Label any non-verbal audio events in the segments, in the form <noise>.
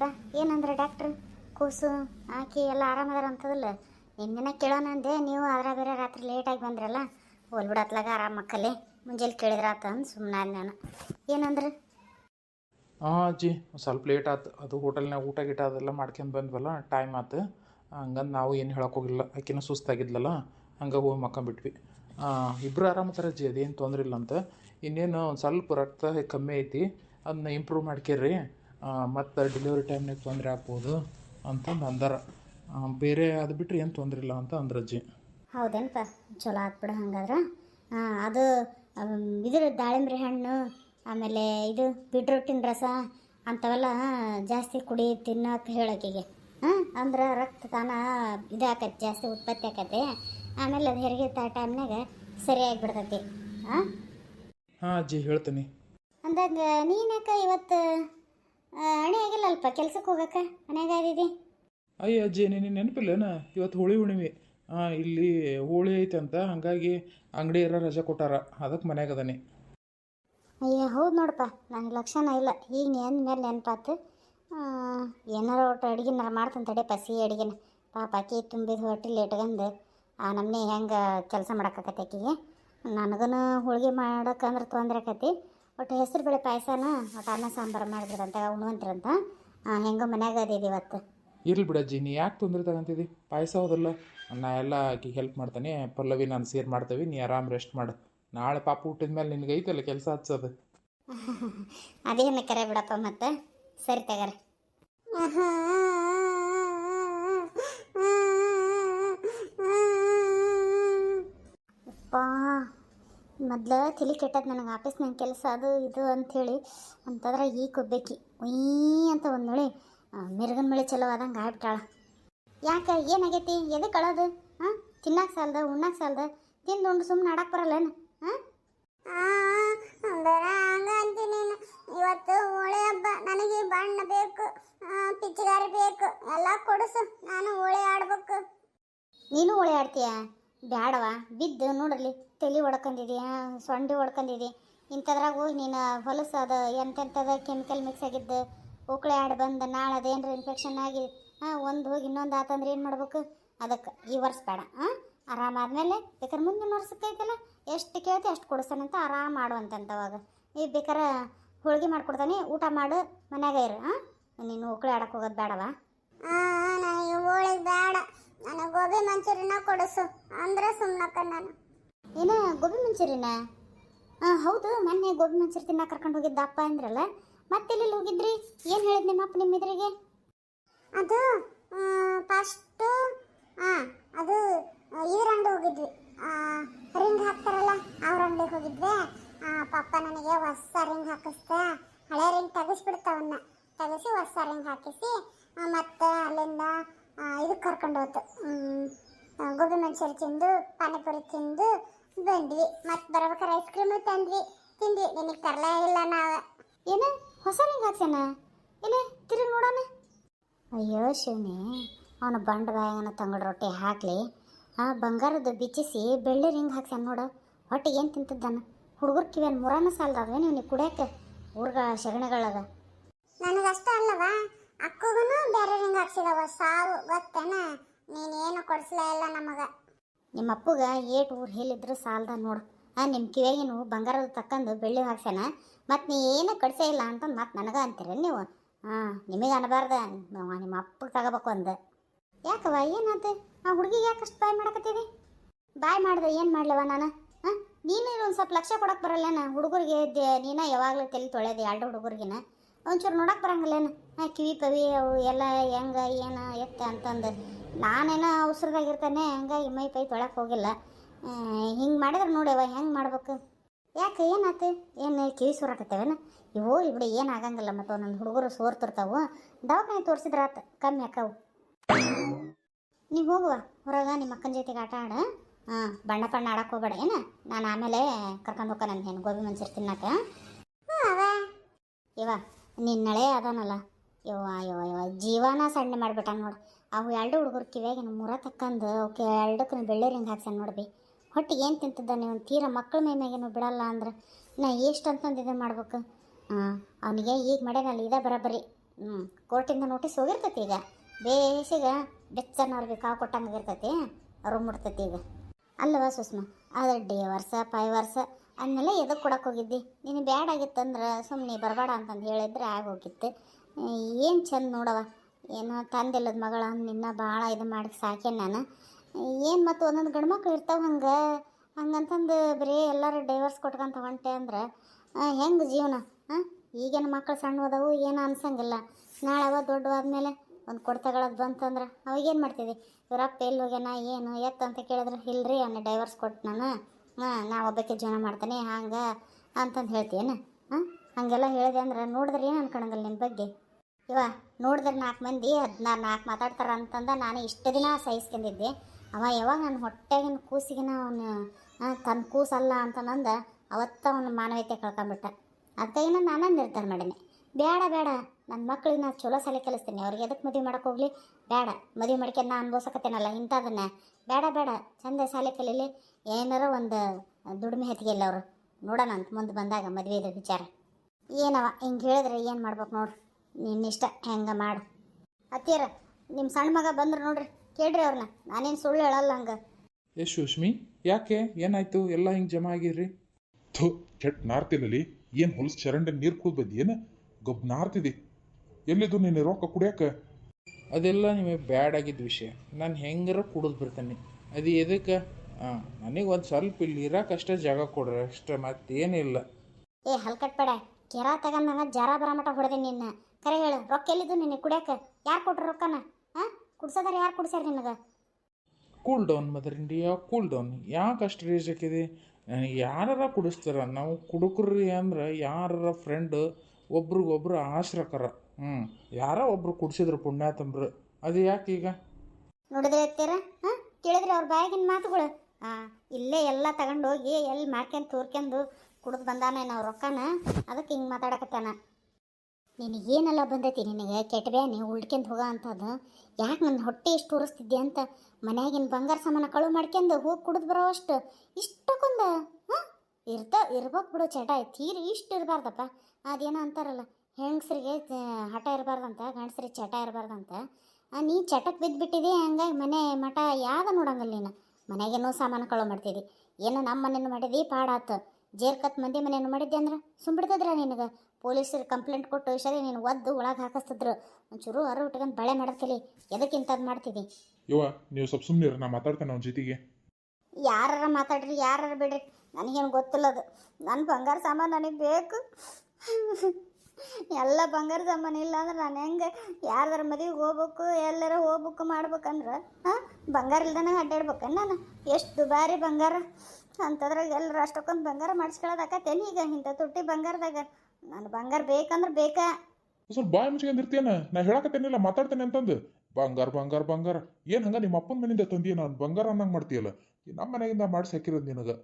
ಏನಪ್ಪ? ಏನಂದ್ರೆ ಡಾಕ್ಟ್ರ್ ಕೂಸು ಹಾಕಿ ಎಲ್ಲ ಆರಾಮದಾರ ಅಂತದಲ್ಲ? ನಿನ್ನೆ ಕೇಳೋಣ ಅಂದೆ ನೀವು ಅದ್ರ ಬೇರೆ ರಾತ್ರಿ ಲೇಟಾಗಿ ಬಂದ್ರಲ್ಲ? ಹೋಲ್ಬಿಡತ್ಲಾಗ ಆರಾಮ ಮಕ್ಕಳೇ ಮುಂಜಾನೆ ಕೇಳಿದ್ರಾತ ಅಂದು ಸುಮ್ಮನೆ ನಾನು. ಏನಂದ್ರೆ? ಹಾಂ ಅಜ್ಜಿ ಸ್ವಲ್ಪ ಲೇಟ್ ಆತು. ಅದು ಹೋಟೆಲ್ನಾಗ ಊಟ ಗೀಟ ಅದೆಲ್ಲ ಮಾಡ್ಕೊಂಡು ಬಂದ್ವಲ್ಲ ಟೈಮ್ ಆತು. ಹಂಗಂದು ನಾವು ಏನು ಹೇಳಕ್ ಹೋಗಿಲ್ಲ. ಆಕಿನ ಸುಸ್ತಾಗಿದ್ಲಲ್ಲ ಹಂಗೆ ಹೋಗಿ ಮಕ್ಕೊಂಬಿಟ್ವಿ. ಇಬ್ಬರು ಆರಾಮದಾರ ಅಜ್ಜಿ ಅದೇನು ತೊಂದರೆ ಇಲ್ಲ ಅಂತ ಇನ್ನೇನು ಒಂದು ಸ್ವಲ್ಪ ರಕ್ತ ಕಮ್ಮಿ ಐತಿ ಅದನ್ನ ಇಂಪ್ರೂವ್ ಮಾಡ್ಕೇರಿ ಮತ್ತು ಡೆಲಿವರಿ ಟೈಮ್ನಾಗ ತೊಂದರೆ ಆಗ್ಬೋದು ಅಂತಂದು ಅಂದಾರ. ಬೇರೆ ಅದು ಬಿಟ್ಟರೆ ಏನು ತೊಂದರೆ ಇಲ್ಲ ಅಂತ ಅಂದ್ರ ಅಜ್ಜಿ. ಹೌದೇನಪ್ಪ ಚಲೋ ಆಗ್ಬಿಡ ಹಂಗಾದ್ರೆ. ಅದು ಇದ್ರ ದಾಳಿಂಬ್ರೆ ಹಣ್ಣು ಆಮೇಲೆ ಇದು ಬೀಟ್ರೂಟಿನ ರಸ ಅಂಥವೆಲ್ಲ ಜಾಸ್ತಿ ಕುಡಿ ತಿನ್ನೋಕೆ ಹೇಳೋಕಿಗೆ ಹಾಂ ಅಂದ್ರೆ ರಕ್ತ ತಾನ ಇದು ಜಾಸ್ತಿ ಉತ್ಪತ್ತಿ ಆಕತ್ತೆ ಆಮೇಲೆ ಅದು ಹೆರಿಗೆ ಟೈಮ್ನಾಗ ಸರಿಯಾಗಿ ಬಿಡ್ತೈತಿ ಹಾಂ ಹಾಂ ಅಜ್ಜಿ ಹೇಳ್ತೀನಿ. ಅಂದಾಗ ನೀನ್ಯಾಕ ಇವತ್ತು ಅಣೆ ಆಗಿಲ್ಲ ಅಲ್ಪ ಕೆಲ್ಸಕ್ಕೆ ಹೋಗಕ್ಕ? ಮನ್ಯಾಗ ಆದಿದಿ ಅಯ್ಯ ಅಜ್ಜಿ ನಿನ್ನ ನೆನಪಿಲ್ಲೇನ ಇವತ್ತು ಹೋಳಿ ಹುಣ್ಣಿಮೆ. ಹಾಂ ಇಲ್ಲಿ ಹೋಳಿ ಐತೆ ಅಂತ ಹಾಗಾಗಿ ಅಂಗಡಿ ಇರೋ ರಜೆ ಕೊಟ್ಟಾರ. ಅದಕ್ಕೆ ಮನ್ಯಾಗ ಅದಾನೆ. ಅಯ್ಯ ಹೌದು ನೋಡಪ್ಪ ನನಗೆ ಲಕ್ಷಣ ಇಲ್ಲ. ಈಗ ನೆನ್ ಮೇಲೆ ನೆನಪಾತು. ಏನಾರ ಒಟ್ಟು ಅಡುಗೆನಾರ ಮಾಡ್ತಾನೆ ತಡೆಯಪ್ಪ ಪಸಿ ಅಡುಗೆನ. ಪಾಪ ಅಕ್ಕಿ ತುಂಬಿದ ಹೊಟ್ಟೆ ಲೇಟ್ಗಂದು ಆ ನಮ್ಮನೆ ಹೆಂಗೆ ಕೆಲಸ ಮಾಡಕತ್ತೈತಿ ಆಕಿಗೆ ನನಗೂ ಹೋಳಿಗೆ ಮಾಡಕ್ಕಂದ್ರೆ ತೊಂದರೆ ಆಕತಿ ಒಟ್ಟು ಹೆಸರು ಬೇಳೆ ಪಾಯಸನ? ಒಟ್ಟು ಅನ್ನ ಸಾಂಬಾರು ಮಾಡಿದ್ರಂತ ಉಣ್ವಂತ್ರಂತ. ಹೆಂಗೋ ಮನ್ಯಾಗ ಅದೇ ಇವತ್ತು. ಇರ್ಲಿ ಬಿಡ ಅಜ್ಜಿ ನೀ ಯಾಕೆ ತೊಂದರೆ ತಗೊಂತಿದ್ದಿ ಪಾಯಸ ಹೋದಲ್ಲ. ನಾ ಎಲ್ಲ ಆಕಿ ಹೆಲ್ಪ್ ಮಾಡ್ತಾನೆ. ಪಲ್ಲವಿ ನಾನು ಸೇರ್ ಮಾಡ್ತೇವೆ. ನೀ ಆರಾಮ್ ರೆಸ್ಟ್ ಮಾಡು. ನಾಳೆ ಪಾಪ ಹುಟ್ಟಿದ ಮೇಲೆ ನಿನಗೆ ಐತಲ್ಲ ಕೆಲಸ ಹಚ್ಚೋದು? <laughs> ಅದೇನು ಕರೆ ಬಿಡಪ್ಪ ಮತ್ತೆ? ಸರಿ ತಗಾರ ಮೊದ್ಲು ತಲೆ ಕೆಟ್ಟದ ನನಗೆ ಆಫೀಸ್ ಆಫೀಸ್ನಾಗ ಕೆಲಸ ಅದು ಇದು ಅಂಥೇಳಿ ಅಂತಂದ್ರೆ ಈ ಕೊಬ್ಬೇಕಿ. ಉಯ್ ಅಂತ ಒಂದು ನೋಡಿ ಮಿರ್ಗನ್ ಮಳೆ ಚಲೋ ಆದಂಗೆ ಆಗ್ಬಿಟ್ಟಾಳ. ಯಾಕೆ ಏನಾಗೈತಿ? ಎದಕ್ಕೆ ಅಳೋದು? ಹಾಂ ತಿನ್ನಕ್ಕೆ ಸಾಲದ ಉಣ್ಣಕ್ಕೆ ಸಾಲದ? ತಿಂದು ಉಂಡು ಸುಮ್ಮನೆ ಆಡಕ್ಕೆ ಬರಲ್ಲೇನು ಹಾಂ ಇವತ್ತು ಹೋಳಿ ಹಬ್ಬ ನನಗೆ ಬಣ್ಣ ಬೇಕು ಆ, ಬೇಕು. ಎಲ್ಲ ಕೊಡಿಸು ನಾನು ಹೋಳಿ ಆಡ್ಬೇಕು. ನೀನು ಓಳೆ ಆಡ್ತೀಯ? ಬ್ಯಾಡವ? ಬಿದ್ದು ನೋಡಲಿ ತಲೆ ಹೊಡ್ಕೊಂಡಿದಿ ಸೊಂಡಿ ಹೊಡ್ಕೊಂಡಿದಿ ಇಂಥದ್ರಾಗ ಹೋಗಿ ನೀನು ಹೊಲಸು ಅದು ಎಂತೆಂಥದ ಕೆಮಿಕಲ್ ಮಿಕ್ಸ್ ಆಗಿದ್ದು ಉಕ್ಳೆ ಆಡಿ ಬಂದು ನಾಳೆ ಅದೇನ್ರ ಇನ್ಫೆಕ್ಷನ್ ಆಗಿ ಹಾಂ ಒಂದು ಹೋಗಿ ಇನ್ನೊಂದು ಆತಂದ್ರೆ ಏನು ಮಾಡ್ಬೇಕು? ಅದಕ್ಕೆ ಈ ವರ್ಷ ಬೇಡ ಹಾಂ ಆರಾಮಾದ್ಮೇಲೆ ಬೇಕಾದ್ರೆ ಮುಂದಿನ ವರ್ಷಕ್ಕೆ ಐತಲ್ಲ ಎಷ್ಟು ಕೇಳ್ತಿ ಅಷ್ಟು ಕೊಡಿಸ್ತಾನಂತ ಆರಾಮ್ ಮಾಡುವಂತಂತವಾಗ ಈ ಬೇಕಾರೆ ಹೋಳಿಗೆ ಮಾಡ್ಕೊಡ್ತಾನೆ ಊಟ ಮಾಡು ಮನ್ಯಾಗ ಇರು ಹಾಂ ನೀನು ಉಕ್ಳೆ ಆಡಕ್ಕೆ ಹೋಗೋದು ಬೇಡವಾ ಆ, ನನಗೆ ಹೋಳಿ ಬೇಡ ನನಗೆ ಗೋಬಿ ಮಂಚೂರಿನ ಕೊಡಿಸು. ಅಂದ್ರೆ ಸುಮ್ಮನಕ್ಕ ನಾನು. ಏನ ಗೋಬಿ ಮಂಚೂರಿನ? ಹಾಂ ಹೌದು ಮೊನ್ನೆ ಗೋಬಿ ಮಂಚೂರಿ ತಿನ್ನ ಕರ್ಕೊಂಡು ಹೋಗಿದ್ದ ಅಪ್ಪ ಅಂದ್ರಲ್ಲ ಮತ್ತೆ ಮತ್ತೆಲ್ಲಿ ಹೋಗಿದ್ರಿ? ಏನು ಹೇಳಿದ್ ನಿಮ್ಮ ಅಪ್ಪ ನಿಮ್ಮ ಎದುರಿಗೆ? ಅದು ಫಸ್ಟು ಹಾಂ ಅದು ಇದ್ರ ಅಂಗಡಿ ಹೋಗಿದ್ವಿ ರಿಂಗ್ ಹಾಕ್ತಾರಲ್ಲ ಅವ್ರ ಅಂಗಡಿಗೆ ಹೋಗಿದ್ವಿ. ಪಪ್ಪ ನನಗೆ ಹೊಸ ರಿಂಗ್ ಹಾಕಿಸ್ತ ಹಳೆ ರಿಂಗ್ ತೆಗಿಸ್ಬಿಡ್ತಾವನ್ನ ತೆಗಿಸಿ ಹೊಸ ರಿಂಗ್ ಹಾಕಿಸಿ ಮತ್ತು ಅಲ್ಲಿಂದ ಇದಕ್ಕೆ ಕರ್ಕೊಂಡು ಹೋಯ್ತು. ಗೋಬಿ ಮಂಚೂರಿ ತಿಂದು ಪಾನಿಪುರಿ ತಿಂದು ಬಂದ್ವಿ. ಮತ್ತೆ ಬರ್ಬೇಕಾರೆ ಐಸ್ ಕ್ರೀಮು ತಂದ್ವಿ. ತಿಂದ್ವಿ. ನಿನಗೆ ತರಲೇ ಇಲ್ಲ ನಾವು. ಏನು? ಹೊಸ ನಿಂಗೆ ಹಾಕ್ತೇನ ಏನೇ? ತಿರು ನೋಡೋಣ. ಅಯ್ಯೋ ಶಿವನಿ ಅವನ ಬಂಡ ಬಾಯನ ತಂಗಡ ರೊಟ್ಟಿ ಹಾಕ್ಲಿ. ಆ ಬಂಗಾರದ ಬಿಚ್ಚಿಸಿ ಬೆಳ್ಳಿ ರಿಂಗ್ ಹಾಕ್ಸ್ಯಾನ ನೋಡು. ಹೊಟ್ಟಿಗೆ ಏನು ತಿಂತಿದ್ದಾನ? ಹುಡುಗರು ಕಿವೇನು ಮುರಾನ ಸಾಲದವ ನೀವು ಕುಡಿಯಕ್ಕೆ ಊರ್ಗ ನನಗೆ ನನಗಷ್ಟೇ ಅಲ್ಲವಾ? ಅಕ್ಕಗೂ ಬೇರೆ ರಿಂಗ್ ಹಾಕ್ಸಿದವ, ಸಾವು, ಗೊತ್ತೇನ? ನೀನೇನು ಕೊಡಿಸ್ಲೇ ಇಲ್ಲ ನಮಗ. ನಿಮ್ಮ ಅಪ್ಪಗ ಏಟ್ ಊರು ಹೇಳಿದ್ರು ಸಾಲ್ದ ನೋಡು. ಆ ನಿಮ್ಮ ಕಿವಿಯಾಗಿನು ಬಂಗಾರದ ತಕ್ಕಂದು ಬೆಳ್ಳಿ ಹಾಕ್ಸ್ಯಾನ? ಮತ್ತು ನೀ ಏನು ಕಡಿಸೇ ಇಲ್ಲ ಅಂತಂದು ಮತ್ತು ನನಗೆ ಅಂತೀರ ನೀವು? ಹಾಂ ನಿಮಗೆ ಅನ್ಬಾರ್ದ. ನಮ್ಮ ಅಪ್ಪಗೆ ತಗೋಬೇಕು ಅಂದ. ಯಾಕವ ಏನಾಯ್ತು ಆ ಹುಡುಗಿಗೆ ಯಾಕೆ ಅಷ್ಟು ಬಾಯ್ ಮಾಡಕತ್ತೀವಿ ಬಾಯ್ ಮಾಡಿದೆ ಏನು ಮಾಡ್ಲವ ನಾನು? ಹಾಂ ನೀನು ಒಂದು ಸ್ವಲ್ಪ ಲಕ್ಷ ಕೊಡೋಕೆ ಬರಲ್ಲೇನ? ಹುಡುಗರಿಗೆ ನೀನ ಯಾವಾಗಲೂ ತಲೆ ತೊಳೆದು ಎರಡು ಹುಡುಗರಿಗಿನ. ಒಂಚೂರು ನೋಡಕ್ಕೆ ಬರಂಗಿಲ್ಲೇನು ಕಿವಿ ಪವಿ, ಅವು ಎಲ್ಲ ಹೆಂಗೆ, ಏನು, ಎತ್ತ ಅಂತಂದು. ನಾನೇನೋ ಅವಸರದಾಗಿರ್ತಾನೆ ಹಂಗಾಗಿ ಮೈ ಪೈ ತೊಳಕ್ಕೆ ಹೋಗಿಲ್ಲ. ಹಿಂಗೆ ಮಾಡಿದ್ರೆ ನೋಡ್ಯವ ಹೆಂಗೆ ಮಾಡ್ಬೇಕು? ಯಾಕೆ ಏನಾಯ್ತು ಏನು ಕಿವಿ ಸೋರಾಕತ್ತೇವೇನ ಇವು ಇವಿಡ ಏನು ಆಗಂಗಿಲ್ಲ ಮತ್ತು ಒಂದೊಂದು ಹುಡುಗರು ಸೋರ್ತಿರ್ತಾವು. ದವಾಖಾನೆ ತೋರಿಸಿದ್ರಾತ ಕಮ್ಮಿ ಅಕ್ಕವು ನೀವು ಹೋಗುವ, ಹೊರಗೆ ನಿಮ್ಮ ಅಕ್ಕನ ಜೊತೆಗೆ ಆಟ ಆಡ. ಹಾಂ, ಬಣ್ಣ ಪಣ್ಣ ಆಡಕ್ಕೆ ಹೋಗ್ಬೇಡ, ಏನು? ನಾನು ಆಮೇಲೆ ಕರ್ಕೊಂಡು ಹೋಗ್ಕ ನನ್ನ ಹೆಣ್ಣು ಗೋಬಿ ಮಂಚೂರಿ ತಿನ್ನಕ ಇವ ನಿನ್ನಳೆ ಅದಾನಲ್ಲ. ಯವ್ವ ಅಯ್ಯೋ ಯವ್ವ, ಜೀವನ ಸಣ್ಣ ಮಾಡಿಬಿಟ್ಟ ನೋಡು. ಅವು ಎರಡು ಹುಡುಗರು ಕಿವ್ಯಾಗಿನ ಮುರ ತಕ್ಕಂದು ಅವಕ್ಕೆ ಎರಡಕ್ಕೂ ಬೆಳ್ಳಿ ರಿಂಗ್ ಹಾಕ್ಸಾನ ನೋಡ್ಬಿ ಹೊಟ್ಟಿಗೆ ಏನು ತಿಂತಿದ್ದ ನೀವು? ತೀರ ಮಕ್ಕಳ ಮೈ ಮ್ಯಾಗೇನು ಬಿಡಲ್ಲ ಅಂದ್ರೆ. ನಾ ಎಷ್ಟು ಅಂತಂದು ಇದನ್ನು ಮಾಡ್ಬೇಕು? ಹಾಂ ಅವನಿಗೆ ಈಗ ಮಾಡ್ಯಾನಲ್ಲ, ಇದೇ ಬರೋಬ್ಬರಿ ಹ್ಞೂ ಕೋರ್ಟಿಂದ ನೋಟಿಸ್ ಹೋಗಿರ್ತೈತಿ ಈಗ. ಬೇಸಿಗ ಬೆಚ್ಚನವ್ರಿಗೆ ಕಾವು ಕೊಟ್ಟಂಗೆ ಇರ್ತೈತಿ ರೂಮ್ ಮುಟ್ತೈತಿ ಈಗ. ಅಲ್ಲವಾ ಸುಷ್ಮಾ? ಅದ್ರ ಡೇ ವರ್ಷ, ಪೈ ವರ್ಷ. ಅದನ್ನೆಲ್ಲ ಎದಕ್ಕೆ ಕೊಡಕ್ಕೆ ಹೋಗಿದ್ದಿ? ನೀನು ಬ್ಯಾಡಾಗಿತ್ತಂದ್ರೆ ಸುಮ್ಮನೆ ಬರಬೇಡ ಅಂತಂದು ಹೇಳಿದ್ರೆ ಆಗೋಗಿತ್ತು. ಏನು ಚಂದ ನೋಡವ ಏನೋ ತಂದಿಲ್ಲದ ಮಗಳ, ನಿನ್ನ ಭಾಳ ಇದು ಮಾಡಿ ಸಾಕೇನು ನಾನು. ಏನು ಮತ್ತು ಒಂದೊಂದು ಗಂಡು ಮಕ್ಳು ಇರ್ತಾವೆ ಹಂಗೆ? ಹಂಗಂತಂದು ಬರೀ ಎಲ್ಲರೂ ಡೈವರ್ಸ್ ಕೊಟ್ಕೊಂತ ಹೊಂಟೆ ಅಂದ್ರೆ? ಹೆಂಗೆ ಜೀವನ? ಹಾಂ ಈಗಿನ ಮಕ್ಕಳು ಸಣ್ಣ ಅದಾವು, ಏನು ಅನ್ಸಂಗಿಲ್ಲ. ನಾಳೆ ಅವ ದೊಡ್ಡವಾದ್ಮೇಲೆ ಒಂದು ಕೊಡ್ತಗಳದ್ದು ಬಂತಂದ್ರೆ ಅವಾಗೇನು ಮಾಡ್ತಿದ್ವಿ ಇವರಪ್ಪ ಎಲ್ಲಿ ಹೋಗ್ಯಾನ, ಏನು, ಎತ್ತ ಅಂತ ಕೇಳಿದ್ರೆ, ಇಲ್ರಿ ಅವನ್ನ ಡೈವರ್ಸ್ ಕೊಟ್ಟು ನಾನು. ಹಾಂ, ನಾ ಒಬ್ಬಕ್ಕೆ ಜೀವನ ಮಾಡ್ತಾನೆ, ಹಂಗೆ ಅಂತಂದು ಹೇಳ್ತೀಯೇನು? ಹಾಂ, ಹಾಗೆಲ್ಲ ಹೇಳಿದೆ ಅಂದ್ರೆ ನೋಡಿದ್ರೆ ಏನು ಅನ್ಕೊಳಂಗಲ್ಲ ನಿನ್ನ ಬಗ್ಗೆ? ಇವ, ನೋಡಿದ್ರೆ ನಾಲ್ಕು ಮಂದಿ ಹದಿನಾರು ನಾಲ್ಕು ಮಾತಾಡ್ತಾರ ಅಂತಂದ ನಾನು ಇಷ್ಟು ದಿನ ಸಹಿಸ್ಕೊಂಡಿದ್ದೆ. ಅವ ಯಾವಾಗ ನನ್ನ ಹೊಟ್ಟೆಗಿನ ಕೂಸಿಗಿನ ಅವನು ತನ್ನ ಕೂಸಲ್ಲ ಅಂತಂದ ಅವತ್ತ ಅವನ ಮಾನವೀಯತೆ ಕಳ್ಕೊಂಬಿಟ್ಟ. ಅದಕ್ಕಾಗಿ ನಾನು ನಿರ್ಧಾರ ಮಾಡೀನಿ. ಬೇಡ ಬೇಡ ನನ್ನ ಮಕ್ಳಿಗೆ ನಾನು ಚಲೋ ಸಾಲಿ ಕಲಿಸ್ತೀನಿ, ಅವ್ರಿಗೆ ಎದಕ್ಕೆ ಮದುವೆ ಮಾಡೋಕ್ಕೋಗ್ಲಿ ಬೇಡ ಮದುವೆ ಮಾಡ್ಕೊಂಡು ನಾ ಅನ್ಭವಿಸಕತ್ತೇನಲ್ಲ ಇಂಥದನ್ನ. ಬೇಡ ಬೇಡ ಚಂದ ಶಾಲೆ ಕಲೀಲಿ. ಏನಾರ ಒಂದು ದುಡಿಮೆ ಹೆತ್ತಿಗೆಲ್ಲ ಅವರು. ನೋಡೋಣ ಅಂತ ಮುಂದೆ ಬಂದಾಗ ಮದುವೆದು ವಿಚಾರ. ಏನವ ಹಿಂಗೆ ಹೇಳಿದ್ರೆ ಏನು ಮಾಡ್ಬೇಕು ನೋಡ್ರಿ. ನಿನ್ನಿಷ್ಟ ಹೆಂಗೆ ಮಾಡು. ಅತ್ತೀರ ನಿಮ್ಮ ಸಣ್ಣ ಮಗ ಬಂದ್ರೆ ನೋಡ್ರಿ. ಕೇಳ್ರಿ ಅವ್ರನ್ನ ನಾನೇನು ಸುಳ್ಳು ಹೇಳಲ್ಲ ಹಂಗೆ. ಏ ಸುಷ್ಮಿ ಯಾಕೆ? ಏನಾಯ್ತು? ಎಲ್ಲ ಹಿಂಗೆ ಜಮಾ ಆಗಿರ್ರಿ? ಥೂ ಕೆಟ್ಟ ನಾರ್ತಿನಲ್ಲಿ. ಏನು ಹೊಲಸು ಚರಂಡಿ ನೀರು ಕುದ್ ಬಂದಿ ಏನು? ಗೊಬ್ಬ ನಾರ್ತಿದಿ. ಎಲ್ಲಿದ್ದು ನೀನು ರೊಕ್ಕ ಕುಡಿಯಾಕ? ಅದೆಲ್ಲ ನಿಮಗೆ ಬ್ಯಾಡ್ ಆಗಿದ್ದ ವಿಷಯ. ನಾನು ಹೆಂಗಾರ ಕುಡಿದು ಬಿಡ್ತೇನೆ? ಅದು ಎದಕ್ಕೆ? ಹಾಂ ನನಗೆ ಒಂದು ಸ್ವಲ್ಪ ಇಲ್ಲಿ ಇರೋಕ್ಕಷ್ಟೇ ಜಾಗ ಕೊಡ್ರಿ ಅಷ್ಟೇ ಮತ್ತೇನಿಲ್ಲ. ಏ ಹಲ್ಕಟ್ಬೇಡ. ಕೆರ ತಗೊಂಡಾಗ ಜರ ಬರ ಮಟ ಹೊಡೆದೆ ನಿನ್ನ. ಕರೆ ಹೇಳು ರೊಕ್ಕ ಎಲ್ಲಿದ್ದು ನಿನ್ನ ಕುಡಿಯಕ? ಯಾರು ಕೊಟ್ರು ರೊಕ್ಕನ? ಹಾಂ ಕುಡ್ಸೋದಾರ ಯಾರು ಕುಡ್ಸ್ಯಾರ ನಿನಗೆ? Cool down mother India cool down ಯಾಕೆ ಅಷ್ಟು ರೇಜ್ ಹಾಕಿದೆ? ನನಗೆ ಯಾರಾರ ಕುಡಿಸ್ತಾರ? ನಾವು ಕುಡುಕ್ರಿ ಅಂದ್ರೆ ಯಾರರ ಫ್ರೆಂಡ್ ಒಬ್ರಿಗೊಬ್ರು ಆಶ್ರಕರ. ಹ್ಞೂ ಯಾರೋ ಒಬ್ರು ಕುಡಿಸಿದ್ರು ಪುಣ್ಯಾತಂಬ್ರು ಅದು ಯಾಕೆ ಈಗ? ನೋಡಿದ್ರೆ ಎತ್ತೀರ ಹಾಂ? ಕೇಳಿದ್ರೆ ಅವ್ರ ಬಾಯಾಗಿನ ಮಾತುಗಳು. ಹಾಂ ಇಲ್ಲೇ ಎಲ್ಲ ತಗೊಂಡೋಗಿ ಎಲ್ಲಿ ಮಾಡ್ಕೊಂಡು ತೋರ್ಕೊಂಡು ಕುಡಿದು ಬಂದಾನೆ ನಾವು ರೊಕ್ಕನ? ಅದಕ್ಕೆ ಹಿಂಗೆ ಮಾತಾಡಕತ್ತಾನ. ನಿನಗೇನೆಲ್ಲ ಬಂದೈತಿ ನಿನಗೆ? ಕೆಟ್ಟ ಬ್ಯಾನಿ ಉಳ್ಕೊಂಡು ಹೋಗೋ ಅಂಥದ್ದು ಯಾಕೆ ನನ್ನ ಹೊಟ್ಟೆ ಇಷ್ಟು ಉರಿಸ್ತಿದ್ದೆ ಅಂತ? ಮನ್ಯಾಗಿನ ಬಂಗಾರ ಸಾಮಾನು ಕಳು ಮಾಡ್ಕೊಂಡು ಹೋಗಿ ಕುಡಿದು ಬರೋ ಅಷ್ಟು ಇಷ್ಟಕ್ಕೊಂದು? ಹಾಂ? ಇರ್ತ, ಇರ್ಬೇಕು ಬಿಡು ಚಟ, ತೀರಿ ಇಷ್ಟು ಇರಬಾರ್ದಪ್ಪ. ಅದೇನೋ ಅಂತಾರಲ್ಲ. ಹೆಂಗಸ್ರಿಗೆ ಹಠ ಇರಬಾರ್ದಂತ ಗಂಡಸ್ರಿಗೆ ಚಟ ಇರಬಾರ್ದಂತ ನೀ ಚಟಕ್ಕೆ ಬಿದ್ದುಬಿಟ್ಟಿದೆ ಹಂಗಾಗಿ ಮನೆ ಮಠ ಯಾವ್ದು ನೋಡಂಗಿಲ್ಲ ನೀನು? ಮನೆಗೇನೋ ಸಾಮಾನು ಕಳು ಮಾಡ್ತಿದ್ದಿ ಏನು ನಮ್ಮ ಮನೇನು ಮಾಡಿದಿ ಪಾಡಾತು. ಜೇರ್ಕತ್ ಮಂದಿ ಮನೇನು ಮಾಡಿದ್ದೆ ಅಂದ್ರೆ ಸುಂಬಿಡ್ತದ್ರ ನಿನಗೆ? ಪೊಲೀಸರು ಕಂಪ್ಲೇಂಟ್ ಕೊಟ್ಟು ಸರಿ ನೀನು ಒದ್ದು ಒಳಗೆ ಹಾಕಿಸ್ತಿದ್ರು. ಒಂಚೂರು ಅರು ಉಟ್ಕೊಂಡು ಬಳೆ ಮಾಡೋದ್ಕಲಿ ಎದಕ್ಕಿಂತದ್ದು ಮಾಡ್ತಿದ್ದಿ ಯುವ ನೀವು ಸ್ವಲ್ಪ ಸುಮ್ಮನೆ ನಾನು ಮಾತಾಡ್ತೇನೆ ಅವ್ನ ಜೊತೆಗೆ. ಯಾರಾರ ಮಾತಾಡ್ರಿ ಯಾರಾರ ಬಿಡ್ರಿ? ನನಗೇನು ಗೊತ್ತಿಲ್ಲ ಅದು ನನ್ನ ಬಂಗಾರ ಸಾಮಾನು ನನಗೆ ಬೇಕು. ಎಲ್ಲ ಬಂಗಾರ ಸಾಮಾನು ಇಲ್ಲ ಅಂದ್ರೆ ನಾನು ಹೆಂಗೆ ಯಾರ್ದಾರ ಮದುವೆಗೆ ಹೋಗ್ಬೇಕು, ಎಲ್ಲರ ಹೋಗ್ಬೇಕು ಮಾಡ್ಬೇಕಂದ್ರೆ ಹಾಂ ಬಂಗಾರ ಇಲ್ದನ ಅಡ್ಡಾಡ್ಬೇಕನ್ ನಾನು? ಎಷ್ಟು ದುಬಾರಿ ಬಂಗಾರ. ಅಂಥದ್ರಾಗ ಎಲ್ಲರೂ ಅಷ್ಟಕ್ಕೊಂದು ಬಂಗಾರ ಮಾಡಿಸ್ಕೊಳ್ಳೋದಾಕತ್ತೇನು ಈಗ ಇಂಥ ತುಟ್ಟಿ ಬಂಗಾರದಾಗ? ನಾನು ಬಂಗಾರ ಬೇಕಂದ್ರೆ ಬೇಕಾ. ಸ್ವಲ್ಪ ಬಾಯಿ ಮುಚ್ಕೊಂಡಿರ್ತೀಯನ ನಾ ಹೇಳಕತ್ತೇನಿಲ್ಲ, ಮಾತಾಡ್ತೇನೆ ಅಂತಂದು. ಬಂಗಾರ ಬಂಗಾರ ಬಂಗಾರ. ಏನು ಹಂಗ ನಿಮ್ಮ ಅಪ್ಪನ ಮನೆಯಿಂದ ತಂದಿ ನಾನು ಬಂಗಾರ ಅನ್ನಂಗೆ ಮಾಡ್ತೀಯಲ್ಲ? ನಮ್ಮ ಮನೆಯಿಂದ ಮಾಡಿಸಿ ಹಾಕಿರೋದು ನಿನಗೆ.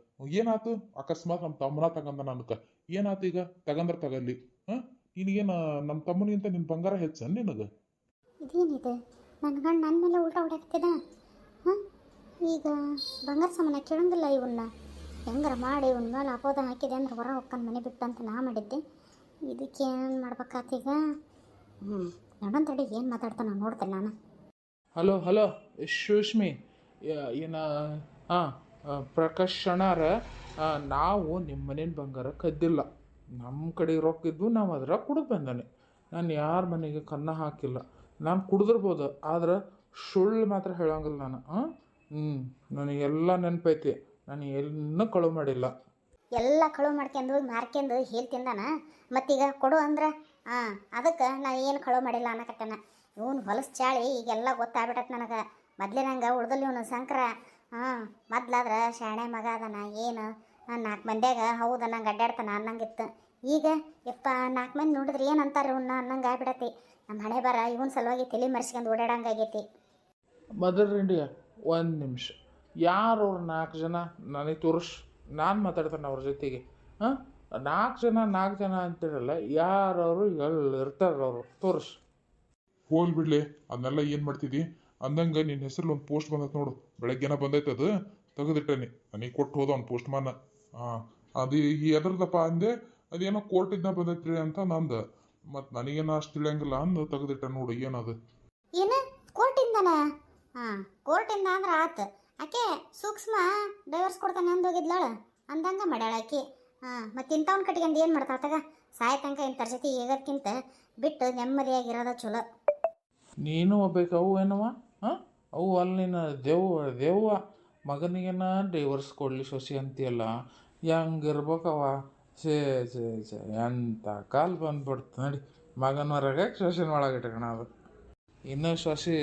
ಏನಾತು? ಅಕಸ್ಮಾತ್ ನಮ್ಮ ತಮ್ಮನ ತಗಂದ ನನಗೆ ಏನಾತು ಈಗ? ತಗಂದ್ರ ತಗಲ್ಲಿ. ಹಾಂ? ನಿನಗೇನು ನಮ್ಮ ತಮ್ಮನಿಗಿಂತ ನಿನ್ನ ಬಂಗಾರ ಹೆಚ್ಚ ನಿನಗೆ? ಇದೇನಿದೆ? ನನ್ನ ಗಂಡ ನನ್ನ ಮೇಲೆ ಉಲ್ಟಾ ಹೊಡ್ಯಾಕ್ತಿದ ಹಾಂ? ಈಗ ಬಂಗಾರ ಸಾಮಾನ ಕೇಳಂಗಿಲ್ಲ ಇವನ್ನ ಹೆಂಗಾರ ಮಾಡಿ ಇವನ್ ಮೇಲೆ ಅಪೋದ ಹಾಕಿದೆ ಅಂದ್ರೆ ಹೊರ ಹೊಕ್ಕನ್ ಮನೆ ಬಿಟ್ಟು ಅಂತ ನಾ ಮಾಡಿದ್ದೆ. ಇದಕ್ಕೆ ಏನು ಮಾಡ್ಬೇಕಾತೀಗ ಹ್ಞೂ ನೋಡೋಣ ತಡಿ ಏನು ಮಾತಾಡ್ತಾನ ನೋಡ್ತೇನೆ ನಾನು. ಹಲೋ ಹಲೋ ಸುಷ್ಮಿ ಏನ ಹಾಂ ಪ್ರಕಾಶ್ ಅಣ್ಣಾರ ನಾವು ನಿಮ್ಮ ಮನೇನ ಬಂಗಾರ ಕದ್ದಿಲ್ಲ. ನಮ್ಮ ಕಡೆ ರೊಕ್ಕ ಇದ್ವು ನಾವು ಅದ್ರಾಗ ಕುಡಿದು ಬಂದಾನೆ. ನಾನು ಯಾರ ಮನೆಗೆ ಕನ್ನ ಹಾಕಿಲ್ಲ. ನಾನು ಕುಡಿದಿರ್ಬೋದು, ಆದ್ರೆ ಸುಳ್ಳು ಮಾತ್ರ ಹೇಳೋಂಗಿಲ್ಲ ನಾನು. ಹ್ಞೂ ನನಗೆಲ್ಲ ನೆನಪೈತಿ. ನಾನು ಎಲ್ಲೂ ಕಳುವು ಮಾಡಿಲ್ಲ. ಎಲ್ಲ ಕಳುವು ಮಾಡ್ಕೊಂಡು ಮಾರ್ಕೊಂಡು ಹೇಳ್ತಿಂದಾನ ಮತ್ತೀಗ ಕೊಡು ಅಂದ್ರೆ ಹಾಂ ಅದಕ್ಕೆ ನಾನು ಏನು ಕಳುವು ಮಾಡಿಲ್ಲ ಅನ್ನಕತ್ತನ. ಇವನು ಹೊಲಸು ಚಾಳಿ ಈಗೆಲ್ಲ ಗೊತ್ತಾಗ್ಬಿಟ್ಟತ್ ನನಗೆ. ಮೊದಲಿನಂಗೆ ಉಳ್ದಲ್ಲಿ ಇವನು ಸಂಕ್ರ ಹಾಂ, ಮೊದ್ಲಾದ್ರೆ ಶಾಣೆ ಮಗ ಅದನ, ಏನು? ನಾಲ್ಕು ಮಂದ್ಯಾಗ ಹೌದು ನಂಗೆ ಅಡ್ಡಾಡ್ತಾನ ಅನ್ನಂಗಿತ್ತು. ಈಗ ಯಪ್ಪ ನಾಲ್ಕು ಮಂದಿ ನೋಡಿದ್ರೆ ಏನು ಅಂತಾರೆ ಇವನ್ನ ಅನ್ನಂಗೆ ಆಗ್ಬಿಡತ್ತೆ. ನಮ್ಮ ಹಣೆ ಬರ ಇವನ್ ಸಲುವಾಗಿ ತಲೆ ಮರೆಸ್ಕೊಂಡು ಓಡಾಡಂಗಾಗೈತಿ ಮದರ್ ಇಂಡಿಯಾ ಒಂದು ನಿಮಿಷ. ಯಾರು ಅವ್ರು ನಾಲ್ಕು ಜನ? ನನಗೆ ತೋರಿಸ್. ನಾನು ಮಾತಾಡ್ತಾನೆ ಅವ್ರ ಜೊತೆಗೆ. ಹಾಂ? ನಾಲ್ಕು ಜನ ನಾಲ್ಕು ಜನ ಅಂತಿರಲ್ಲ ಯಾರವರು ಎಲ್ಲಿ ಇರ್ತಾರೆ ಅವರು? ತೋರಿಸ್. ಹೋಲ್ ಬಿಡ್ಲಿ ಅದನ್ನೆಲ್ಲ ಏನು ಮಾಡ್ತಿದ್ದಿ ಅಂದಂಗೆ ನಿನ್ನ ಹೆಸರಲ್ಲಿ ಒಂದು ಪೋಸ್ಟ್ ಬಂದೈತೆ ನೋಡು. ಬೆಳಗ್ಗೆನ ಬಂದೈತೆ ಅದು. ತೆಗೆದಿಟ್ಟನಿ ನನಗೆ ಕೊಟ್ಟು ಹೋದ ಅವ್ನು ಪೋಸ್ಟ್ ಮಾನ ಹಾಂ ಅದು ಈ ಎದ್ರದಪ್ಪ ಅಂದೆ ಅದೇನೋ ಕೋರ್ಟಿಂದ ಬಂದೈತ್ರಿ ಅಂತ ನಂದು. ಮತ್ತು ನನಗೇನು ಅಷ್ಟು ತಿಳಿಯಂಗಿಲ್ಲ ಅಂದು ತೆಗೆದಿಟ್ಟ ನೋಡು ಏನದು. ಏನು? ಕೋರ್ಟಿಂದನ? ಹಾಂ ಕೋರ್ಟಿಂದ ಅಂದ್ರೆ ಆತು. ಆಕೆ ಸೂಕ್ಷ್ಮ ಡೈವರ್ಸ್ ಕೊಡ್ತಾನೆ ಅಂದೋಗಿದ್ಲಾಳ ಅಂದಂಗ ಮಾಡ್ಯಾಳ ಆಕಿ. ಹಾಂ ಮತ್ತು ಇಂಥವ್ನ ಕಟ್ಕೊಂಡು ಏನು ಮಾಡ್ತಾಳ ತಗ? ಸಾಯ ತನಕ ಇಂಥರ ಜೊತೆ ಈಗಕ್ಕಿಂತ ಬಿಟ್ಟು ನೆಮ್ಮದಿಯಾಗಿರೋದ ಚಲೋ. ನೀನು ಒಬ್ಬ ಅವು ಏನವ ಹಾಂ ಅವು ಅಲ್ಲಿನ ದೇವ ದೇವ್ವ ದೇವ್ವ? ಮಗನಿಗೇನ ಡೈವರ್ಸ್ ಕೊಡಲಿ ಸೊಸಿ ಅಂತೀಯಲ್ಲ ಹೆಂಗಿರ್ಬೇಕವ ಸೇ ಸೇ ಸೇ ಎಂಥ ಕಾಲ್ ಬಂದ್ಬಿಡ್ತು ನೋಡಿ ಮಗನ ಹೊರಗೆ ಸೊಸಿನ ಒಳಗೆ ಅದು. ಇನ್ನೂ ಸೊಸಿ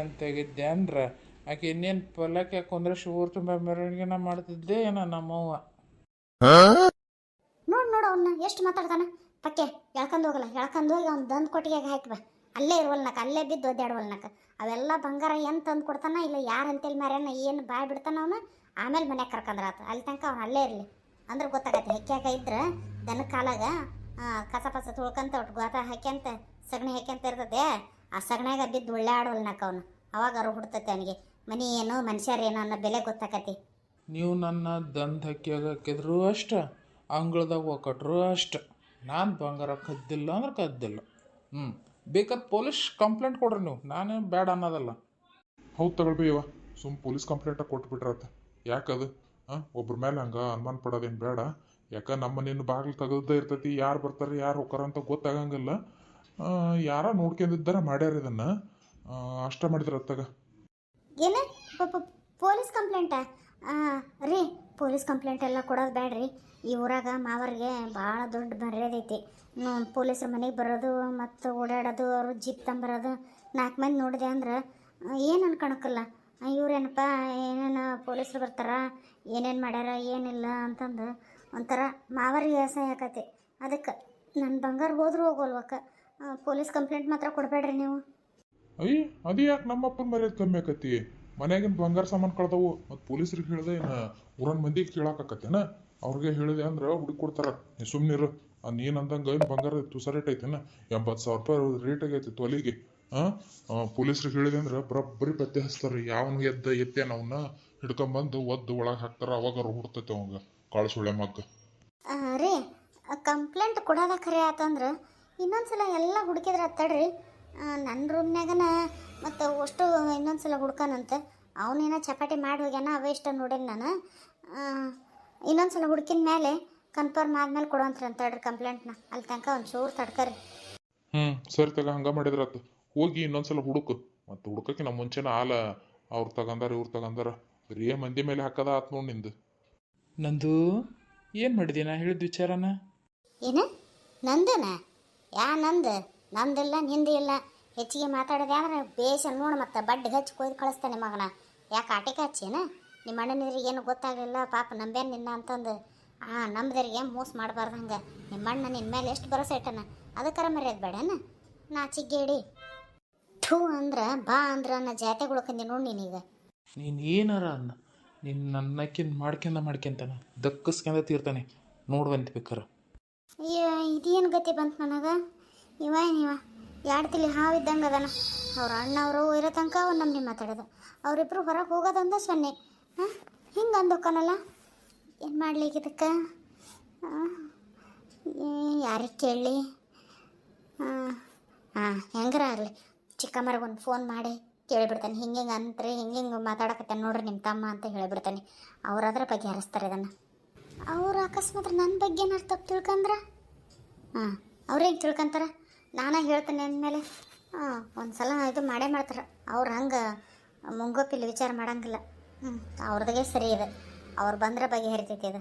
ಅಂತ ತೆಗಿದ್ದೆ ಅಂದ್ರೆ ಆಕೆ ಇನ್ನೇನು ಪಲ್ಲಕ್ಕೆ ಹಾಕೊಂಡ್ರೆ ಶೂರ್ ತುಂಬ ಮೆರವಣಿಗೆನ ಮಾಡ್ತಿದ್ದೆ ಏನೋ ನಮ್ಮವ್ವ. ನೋಡು ನೋಡು ಅವನ್ನ ಎಷ್ಟು ಮಾತಾಡ್ತಾನೆ? ಪಕ್ಕೆ ಎಳ್ಕೊಂಡು ಹೋಗಲ್ಲ ಎಳ್ಕೊಂಡು ಹೋಗಿ ಅವ್ನು ದಂದು ಕೊಟ್ಟಿಗೆ ಹಾಕಿ ಬಾ ಅಲ್ಲೇ ಇರುವಲ್ನಕ, ಅಲ್ಲೇ ಬಿದ್ದು ಒದ್ದಾಡುವಲ್ನಕ. ಅವೆಲ್ಲ ಬಂಗಾರ ಏನು ತಂದು ಕೊಡ್ತಾನ, ಇಲ್ಲ ಯಾರು ಅಂತೇಳಿ ಮಾರ್ಯಾನ, ಏನು ಬಾಯ್ ಬಿಡ್ತಾನ ಅವನು, ಆಮೇಲೆ ಮನ್ಯಾಗೆ ಕರ್ಕಂದ್ರ ಆತು. ಅಲ್ಲಿ ತನಕ ಅವ್ನು ಅಲ್ಲೇ ಇರಲಿ. ಅಂದ್ರೆ ಗೊತ್ತಾಗತ್ತೆ ಹೆಕ್ಕ್ಯಾಕ ಇದ್ರೆ ದನ ಕಾಲಾಗ ಕಸ ಪಸ ತುಳ್ಕಂತ ಒಟ್ಟು ಗೋತ ಹಾಕ್ಯಂತ, ಸಗಣಿ ಹಾಕ್ಯಂತ ಇರ್ತದೆ, ಆ ಸಗಣ್ಯಾಗ ಬಿದ್ದು ಒಳ್ಳೆ ಆಡವಲ್ನಕ ಅವನು. ಅವಾಗ ಅವ್ರು ಹುಡ್ತತೆ ಅವನಿಗೆ. ಮನಿ ಏನು ಮನುಷ್ಯರೇನು ಅನ್ನೋ ಬೆಲೆ ಗೊತ್ತಾಕತಿ. ನೀವು ನನ್ನ ದಂಧ ಹಾಕಿದ್ರು ಅಷ್ಟ, ಅಂಗಳದಾಗ ಒಕ್ಕಟ್ರು ಅಷ್ಟ. ನಾನು ಬಂಗಾರ ಕದ್ದಿಲ್ಲ ಅಂದ್ರೆ ಕದ್ದಿಲ್ಲ. ಹ್ಞೂ ಬೇಕಾದ್ರೆ ಪೊಲೀಸ್ ಕಂಪ್ಲೇಂಟ್ ಕೊಡ್ರಿ ನೀವು. ನಾನೇ ಬೇಡ ಅನ್ನೋದಲ್ಲ. ಹೌದು ಇವ ಸುಮ್ ಪೊಲೀಸ್ ಕಂಪ್ಲೇಂಟ ಕೊಟ್ಬಿಟ್ರತ್ತ ಯಾಕದು ಹಾಂ ಒಬ್ರ ಮೇಲೆ ಹಂಗೆ ಅನುಮಾನ ಪಡೋದೇನು ಬೇಡ ಯಾಕ ನಮ್ಮ ನಿನ್ನ ಬಾಗಿಲು ತೆಗೆದೇ ಇರ್ತೈತಿ. ಯಾರು ಬರ್ತಾರೆ ಯಾರು ಹೋಗ್ತಾರ ಅಂತ ಗೊತ್ತಾಗಂಗಿಲ್ಲ. ಆ, ಯಾರ ನೋಡ್ಕೊಂಡಿದ್ದಾರ ಮಾಡ್ಯಾರ ಇದನ್ನ. ಆ, ಅಷ್ಟ ಮಾಡಿದ್ರ ಅತ್ತಾಗ ಏನು? ಪೊಲೀಸ್ ಕಂಪ್ಲೇಂಟಾ? ರೀ ಪೊಲೀಸ್ ಕಂಪ್ಲೇಂಟ್ ಎಲ್ಲ ಕೊಡೋದು ಬೇಡ್ರಿ ಈ ಊರಾಗ ಮಾವರಿಗೆ ಭಾಳ ದೊಡ್ಡ ಮರ್ಯಾದೆ ಐತಿ ಪೊಲೀಸರ ಮನೆಗೆ ಬರೋದು ಮತ್ತು ಓಡಾಡೋದು, ಅವರು ಜೀಪ್ ತಂಬರೋದು ನಾಲ್ಕು ಮಂದಿ ನೋಡಿದೆ ಅಂದ್ರೆ, ಏನು ಅನ್ಕೊಳಕ್ಕಲ್ಲ ಇವ್ರೇನಪ್ಪ ಏನೇನು ಪೊಲೀಸ್ರು ಬರ್ತಾರ, ಏನೇನು ಮಾಡ್ಯಾರ, ಏನಿಲ್ಲ ಅಂತಂದು ಒಂಥರ ಮಾವರಿಗೆ ವ್ಯವಸಾಯ ಆಕತಿ. ಅದಕ್ಕೆ ನನ್ನ ಬಂಗಾರ ಹೋದ್ರೂ ಹೋಗೋಲ್ವಕ್ಕ. ಪೊಲೀಸ್ ಕಂಪ್ಲೇಂಟ್ ಮಾತ್ರ ಕೊಡಬೇಡ್ರಿ ನೀವು. ಅಯ್ಯ ಅದು ಯಾಕೆ ನಮ್ಮಪ್ಪನ ಮರ್ಯಾದೆ ಕಮ್ಮಿ ಆಕತಿ ಮನ್ಯಾಗಿನ ಬಂಗಾರ ಸಾಮಾನು ಕಳ್ದವು, ಮತ್ತು ಪೊಲೀಸ್ರಿಗೆ ಹೇಳಿದೆ ಏನು ಊರನ್ ಮಂದಿಗೆ ಕೇಳಾಕತ್ತೇನ ಅವ್ರಿಗೆ ಹೇಳಿದೆ ಅಂದ್ರೆ ಹುಡುಕಿ ಕೊಡ್ತಾರ. ನೀ ಸುಮ್ಮನಿರು ನೀನು ಅಂದಂಗೆ ಏನು ಬಂಗಾರ ತುಸ ರೇಟ್ ಐತೆನ? ಎಂಬತ್ತು ಸಾವಿರ ರೂಪಾಯಿ ರೇಟ್ ಆಗೈತಿ ತೊಲಿಗೆ. ಹಾಂ ಪೊಲೀಸ್ರಿಗೆ ಹೇಳಿದೆ ಅಂದ್ರೆ ಬರೋಬ್ಬರಿ ಪತ್ತೆ ಹಚ್ತಾರೆ ಯಾವನು ಎದ್ದ ಎತ್ತೇನ ಅವನ್ನ ಹಿಡ್ಕೊಂಬಂದು ಒದ್ದು ಒಳಗೆ ಹಾಕ್ತಾರ. ಅವಾಗ ಹುಡ್ತೈತೆ ಅವಂಗ. ಕಾಳು ಸುಳೆ ಮಗ್ಗ. ರೀ ಕಂಪ್ಲೇಂಟ್ ಕೊಡೋದ ಖರೆ ಆತಂದ್ರೆ ಇನ್ನೊಂದ್ಸಲ ಎಲ್ಲ ಹುಡುಕಿದ್ರೆ ತಡ್ರಿ. ನನ್ನ ರೂಮ್ನಾಗನ ಮತ್ತು ಅಷ್ಟು ಇನ್ನೊಂದ್ಸಲ ಹುಡ್ಕಾನಂತೆ ಅವನೇನೋ ಚಪಾಟಿ ಮಾಡಿ ಹೋಗ್ಯಾನ ಅವೇ ಇಷ್ಟ ನೋಡೇನಿ ನಾನು. ಇನ್ನೊಂದು ಸಲ ಹುಡುಕಿದ ಮೇಲೆ ಕನ್ಫರ್ಮ್ ಆದ್ಮೇಲೆ ಅಂತ ತಡ್ರಿ ಕಂಪ್ಲೇಂಟ್ನ ಅಲ್ಲಿ ತನಕ ಒಂದು ಚೂರು ತಡ್ಕರಿ. ಹ್ಞೂ ಸರಿ ತಲೆ ಹಂಗೆ ಮಾಡಿದ್ರಾತು ಹೋಗಿ ಇನ್ನೊಂದ್ಸಲ ಹುಡುಕು. ಮತ್ತು ಹುಡುಕಕ್ಕೆ ನಮ್ಮ ಮುಂಚೆನ ಆಲ. ಅವ್ರು ತಗಂದಾರ ಇವ್ರು ತಗಂದಾರ. ಬರೀ ಮಂದಿ ಮೇಲೆ ಹಾಕದ ಆತ್ ನೋಡಿ ನಿಂದು. ನಂದು ಏನು ಮಾಡಿದೆ ನಾ ಹೇಳಿದ ವಿಚಾರನ? ಏನು? ನಂದನ? ಯಾ ನಂದು? ನಂದಿಲ್ಲ ನಿಂದು ಇಲ್ಲ. ಹೆಚ್ಚಿಗೆ ಮಾತಾಡೋದು ಅಂದ್ರೆ ಬೇಷ ನೋಡು ಮತ್ತೆ ಬಡ್ಡಿ ಹಚ್ಚಿ ಕೊಯ್ದು ಕಳಿಸ್ತಾನೆ ಮಗನ. ಯಾಕೆ ಆಟಿಕೆ ಹಚ್ಚೇನ ನಿಮ್ಮ ಅಣ್ಣನಿದ್ರಿಗೆ ಏನು ಗೊತ್ತಾಗಲಿಲ್ಲ ಪಾಪ ನಂಬೇನು ನಿನ್ನ ಅಂತಂದು. ಆ ನಂಬದರಿಗೆ ಮೋಸ ಮಾಡಬಾರ್ದು ಹಂಗೆ. ನಿಮ್ಮ ಅಣ್ಣ ನಿನ್ನ ಮೇಲೆ ಎಷ್ಟು ಭರೋಸೆ ಇಟ್ಟನ? ಅದಕ್ಕರ ಮರ್ಯಾದ ಬೇಡನ ನಾಚಿಗೇಡಿ ಥೂ ಅಂದ್ರೆ ಬಾ ಅಂದ್ರೆ ಅನ್ನ ಜಾತೆ ಉಳ್ಕಂದಿ ನೋಡಿ ನೀನೀಗ. ನೀನು ಏನಾರ ಅನ್ನ? ನೀನು ನನ್ನಕ್ಕಿಂತ ಮಾಡ್ಕೊಂಡ ಮಾಡ್ಕೊಂತಾನೆ? ದಕ್ಕಸ್ಕೊಂಡ ತೀರ್ತಾನೆ. ನೋಡುವಂತ ಬೇಕಾರ. ಅಯ್ಯ ಇದೇನು ಗತಿ ಬಂತು ನನಗೆ? ಇವ ಇವ ಎರಡು ತಿಳಿ ಹಾವಿದ್ದಂಗೆ ಅದನ. ಅವ್ರ ಅಣ್ಣವರು ಇರೋ ತನಕ ನಮ್ಮ ನಮ್ಮನೆ ಮಾತಾಡೋದು. ಅವರಿಬ್ಬರು ಹೊರಗೆ ಹೋಗೋದಂದ ಸೊನ್ನೆ. ಹಾಂ? ಹಿಂಗೆ ಅಂದಕ್ಕನಲ್ಲ ಏನು ಮಾಡ್ಲಿಕ್ಕೆ ಇದಕ್ಕೆ? ಯಾರಿಗೆ ಕೇಳಲಿ? ಹಾಂ ಹಾಂ, ಹೆಂಗಾರ ಆಗಲಿ? ಚಿಕ್ಕಮ್ಮರಿಗೊಂದು ಫೋನ್ ಮಾಡಿ ಕೇಳಿಬಿಡ್ತಾನೆ. ಹಿಂಗೆ ಹಿಂಗೆ ಅಂತ್ರಿ, ಹಿಂಗೆ ಹಿಂಗೆ ಮಾತಾಡಕತ್ತಾನೆ ನೋಡ್ರಿ ನಿಮ್ಮ ತಮ್ಮ ಅಂತ ಹೇಳಿಬಿಡ್ತಾನೆ. ಅವರಾದ್ರ ಬಗ್ಗೆ ಹರಿಸ್ತಾರೆ ಇದನ್ನು. ಅವ್ರು ಅಕಸ್ಮಾತ್ ನನ್ನ ಬಗ್ಗೆ ಏನಾರು ತಪ್ಪು ತಿಳ್ಕಂದ್ರೆ? ಹಾಂ ಅವ್ರೇನು ತಿಳ್ಕೊಂತಾರ? ನಾನೇ ಹೇಳ್ತೇನೆ ಅಂದಮೇಲೆ ಹಾಂ ಒಂದು ಸಲ ಇದು ಮಾಡೇ ಮಾಡ್ತಾರೆ. ಅವ್ರು ಹಂಗೆ ಮುಂಗೋಪಿಲಿ ವಿಚಾರ ಮಾಡಂಗಿಲ್ಲ. ಹ್ಞೂ ಅವ್ರದಾಗೆ ಸರಿ ಇದೆ. ಅವ್ರು ಬಂದ್ರೆ ಬಗೆಹರಿತೈತಿ ಇದು.